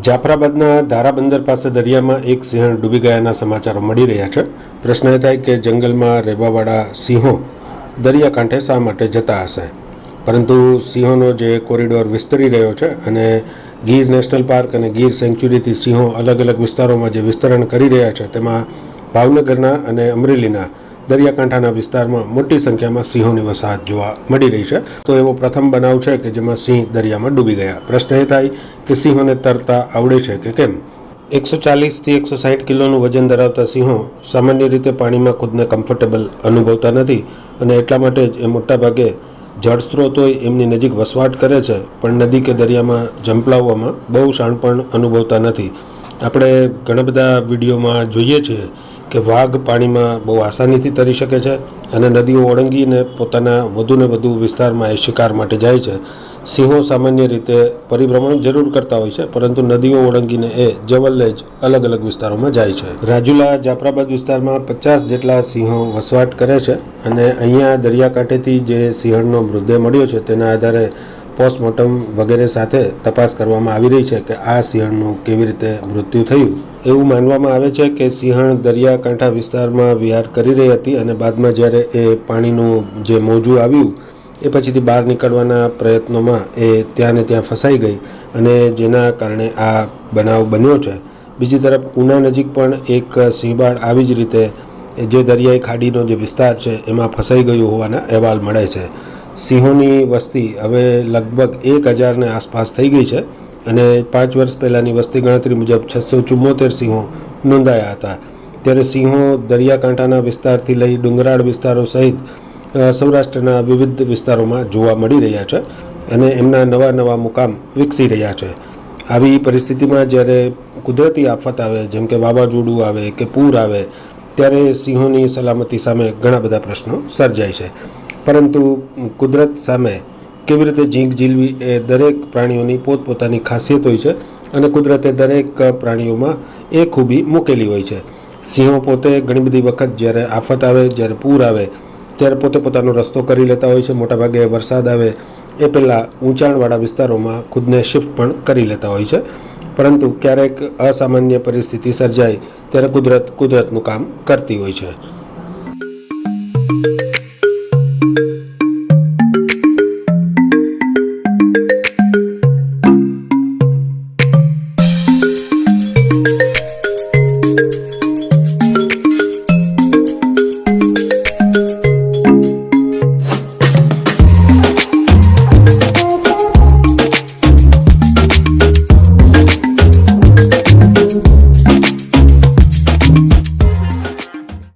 જાફરાબાદના ધારાબંદર પાસે દરિયામાં એક સિંહણ ડૂબી ગયાના સમાચારો મળી રહ્યા છે. પ્રશ્ન એ થાય કે જંગલમાં રહેવાવાળા સિંહો દરિયાકાંઠે શા માટે જતા હશે? પરંતુ સિંહોનો જે કોરિડોર વિસ્તરી રહ્યો છે અને ગીર નેશનલ પાર્ક અને ગીર સેન્ચ્યુરીથી સિંહો અલગ અલગ વિસ્તારોમાં જે વિસ્તરણ કરી રહ્યા છે, તેમાં ભાવનગરના અને અમરેલીના દરિયાકાંઠાના વિસ્તારમાં મોટી સંખ્યામાં સિંહોની વસાહત જોવા મળી રહી છે. તો એવો પ્રથમ બનાવ છે કે જેમાં સિંહ દરિયામાં ડૂબી ગયા. પ્રશ્ન એ થાય કે સિંહોને તરતા આવડે છે કે કેમ? એકસો ચાલીસથી એકસો સાઠ કિલોનું વજન ધરાવતા સિંહો સામાન્ય રીતે પાણીમાં ખુદને કમ્ફર્ટેબલ અનુભવતા નથી અને એટલા માટે જ એ મોટાભાગે જળ સ્ત્રોત હોય એમની નજીક વસવાટ કરે છે, પણ નદી કે દરિયામાં જંપલાવવામાં બહુ શાણપણ અનુભવતા નથી. આપણે ઘણા બધા વિડીયોમાં જોઈએ છીએ કે વાઘ પાણીમાં બહુ આસાનીથી તરી શકે છે અને નદીઓ ઓળંગીને પોતાના વધુને વધુ વિસ્તારમાં એ શિકાર માટે જાય છે. સિંહો સામાન્ય રીતે પરિભ્રમણ જરૂર કરતા હોય છે, પરંતુ નદીઓ ઓળંગીને એ જવલ્લે જ અલગ અલગ વિસ્તારોમાં જાય છે. રાજુલા જાફરાબાદ વિસ્તારમાં પચાસ જેટલા સિંહો વસવાટ કરે છે અને અહીંયા દરિયાકાંઠેથી જે સિંહણનો મૃતદેહ મળ્યો છે, તેના આધારે પોસ્ટમોર્ટમ વગેરે સાથે તપાસ કરવામાં આવી રહી છે કે આ સિંહણનું કેવી રીતે મૃત્યુ થયું. એવું માનવામાં આવે છે કે સિંહણ દરિયાકાંઠા વિસ્તારમાં વિહાર કરી રહી હતી અને બાદમાં જ્યારે એ પાણીનું જે મોજું આવ્યું, એ પછીથી બહાર નીકળવાના પ્રયત્નોમાં એ ત્યાં ને ત્યાં ફસાઈ ગઈ અને જેના કારણે આ બનાવ બન્યો છે. બીજી તરફ, ઉના નજીક પણ એક સિંહબાળ આવી જ રીતે જે દરિયાઈ ખાડીનો જે વિસ્તાર છે, એમાં ફસાઈ ગયું હોવાના અહેવાલ મળે છે. સિંહોની વસ્તી હવે લગભગ એક હજારને આસપાસ થઈ ગઈ છે અને પાંચ વર્ષ પહેલાંની વસ્તી ગણતરી મુજબ છસો ચુમ્મોતેર સિંહો નોંધાયા હતા. ત્યારે સિંહો દરિયાકાંઠાના વિસ્તારથી લઈ ડુંગરાળ વિસ્તારો સહિત સૌરાષ્ટ્રના વિવિધ વિસ્તારોમાં જોવા મળી રહ્યા છે અને એમના નવા નવા મુકામ વિકસી રહ્યા છે. આવી પરિસ્થિતિમાં જ્યારે કુદરતી આફત આવે, જેમ કે વાવાઝોડું આવે કે પૂર આવે, ત્યારે સિંહોની સલામતી સામે ઘણા બધા પ્રશ્નો સર્જાય છે. પરંતુ કુદરત સામે કેવી રીતે ઝીંક ઝીલવી એ દરેક પ્રાણીઓની પોતપોતાની ખાસિયત હોય છે અને કુદરતે દરેક પ્રાણીઓમાં એ ખૂબી મૂકેલી હોય છે. સિંહો પોતે ઘણી બધી વખત જ્યારે આફત આવે, જ્યારે પૂર આવે, ત્યારે પોતે પોતાનો રસ્તો કરી લેતા હોય છે. મોટાભાગે વરસાદ આવે એ પહેલાં ઊંચાણવાળા વિસ્તારોમાં ખુદને શિફ્ટ પણ કરી લેતા હોય છે. પરંતુ ક્યારેક અસામાન્ય પરિસ્થિતિ સર્જાય ત્યારે કુદરત કુદરતનું કામ કરતી હોય છે.